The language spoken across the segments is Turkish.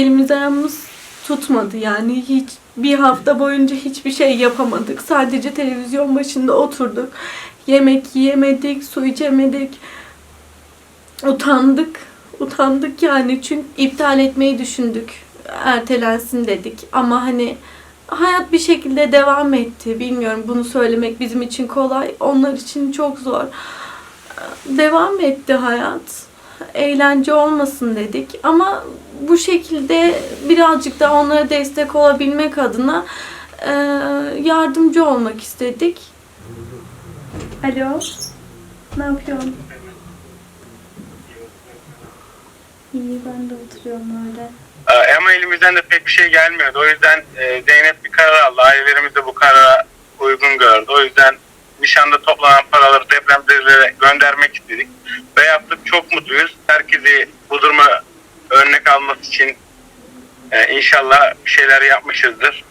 elimiz ayağımız tutmadı yani hiç bir hafta boyunca hiçbir şey yapamadık. Sadece televizyon başında oturduk. Yemek yiyemedik, su içemedik. Utandık. Utandık yani çünkü iptal etmeyi düşündük. Ertelensin dedik ama hani hayat bir şekilde devam etti. Bilmiyorum bunu söylemek bizim için kolay, onlar için çok zor. Devam etti hayat. Eğlence olmasın dedik ama bu şekilde birazcık da onlara destek olabilmek adına e, yardımcı olmak istedik. Alo. Ne yapıyorsun? İyi ben de oturuyorum öyle. Ee, Ama elimizden de pek bir şey gelmiyordu. O yüzden e, Zeynep bir karar aldı. Ailelerimiz de bu karara uygun gördü. O yüzden nişanda toplanan paraları depremzedelere göndermek istedik. Ve yaptık. Çok mutluyuz. Herkesi bu duruma örnek alması için e, inşallah bir şeyler yapmışızdır.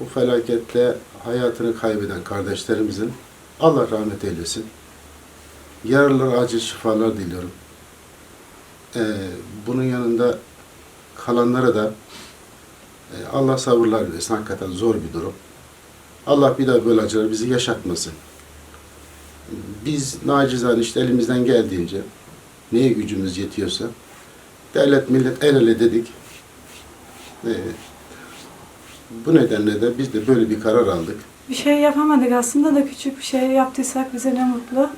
Bu felakette hayatını kaybeden kardeşlerimizin Allah rahmet eylesin. Yaralılara acil şifalar diliyorum. Ee, bunun yanında kalanlara da e, Allah sabırlar versin. Hakikaten zor bir durum. Allah bir daha böyle acıları bizi yaşatmasın. Biz nacizane işte elimizden geldiğince neye gücümüz yetiyorsa devlet millet el ele dedik. Ee, bu nedenle de biz de böyle bir karar aldık. Bir şey yapamadık aslında da küçük bir şey yaptıysak bize ne mutlu.